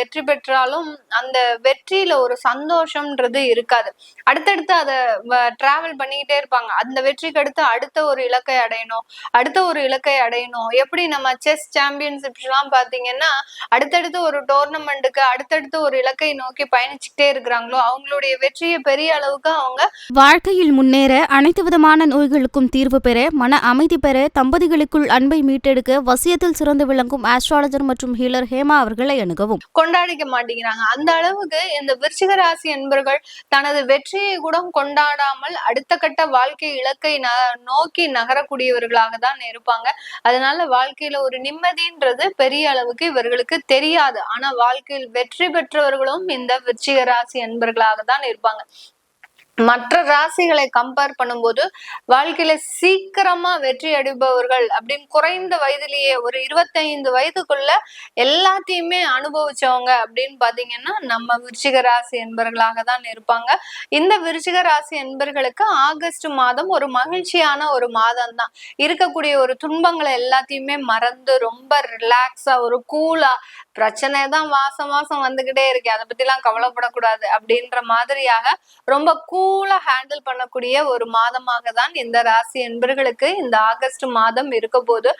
வெற்றி பெற்றாலும் அந்த வெற்றியில ஒரு சந்தோஷம்ன்றது இருக்காது. அடுத்தடுத்து அதை டிராவல் பண்ணிக்கிட்டே இருப்பாங்க. அந்த வெற்றிக்கு அடுத்து அடுத்த ஒரு இலக்கை அடையணும். அடுத்த ஒரு இலக்கை அடையணும். எப்படி நம்ம செஸ் சாம்பியன்ஷிப் எல்லாம் பாத்தீங்கன்னா அடுத்தடுத்து ஒரு டோர்னமெண்ட்டுக்கு அடுத்தடுத்து ஒரு இலக்கை நோக்கி பயணிச்சுட்டே இருக்கிறாங்களோ அவங்களுடைய வெற்றியை பெரிய அளவுக்கு அவங்க வாழ்க்கையில் முன்னேற அனைத்து விதமான நோய்களுக்கும் தீர்வு பெற மன அமைதி பெற தம்பதிகளுக்குள் அன்பை மீட்டெடுக்க வசியத்தில் சிறந்து விளங்கும் ஆஸ்ட்ராலஜர் மற்றும் ஹீலர் ஹேமா அவர்களை அணுகவும். கொண்டாடிக்க மாட்டேங்கிறாங்க. அந்த அளவுக்கு இந்த விருச்சிக ராசி என்பர்கள் தனது வெற்றியை கூட கொண்டாடாமல் அடுத்த கட்ட வாழ்க்கை இலக்கை ந நோக்கி நகரக்கூடியவர்களாக தான் இருப்பாங்க. அதனால வாழ்க்கையில ஒரு நிம்மதின்றது பெரிய அளவுக்கு இவர்களுக்கு தெரியாது. ஆனா வாழ்க்கையில் வெற்றி பெற்றவர்களும் இந்த விருச்சிக ராசி என்பர்களாக தான் இருப்பாங்க. மற்ற ராசிகளை கம்பேர் பண்ணும்போது வாழ்க்கையில சீக்கிரமா வெற்றி அடைபவர்கள் அப்படின்னு குறைந்த வயதிலேயே ஒரு இருபத்தைந்து வயதுக்குள்ள எல்லாத்தையுமே அனுபவிச்சவங்க அப்படின்னு பாத்தீங்கன்னா நம்ம விருச்சிக ராசி என்பர்களாக தான் இருப்பாங்க. இந்த விருச்சிக ராசி என்பர்களுக்கு ஆகஸ்ட் மாதம் ஒரு மகிழ்ச்சியான ஒரு மாதம் தான். இருக்கக்கூடிய ஒரு துன்பங்களை எல்லாத்தையுமே மறந்து ரொம்ப ரிலாக்ஸா ஒரு கூலா பிரச்சனை தான் மாசம் மாசம் வந்துகிட்டே இருக்கு. அதை பத்தி எல்லாம் கவலைப்படக்கூடாது அப்படின்ற மாதிரியாக ரொம்ப கூ கூலா ஹேண்டில் பண்ணக்கூடிய ஒரு மாதமாக தான் இந்த ராசி என்பர்களுக்கு இந்த ஆகஸ்ட் மாதம் இருக்க போது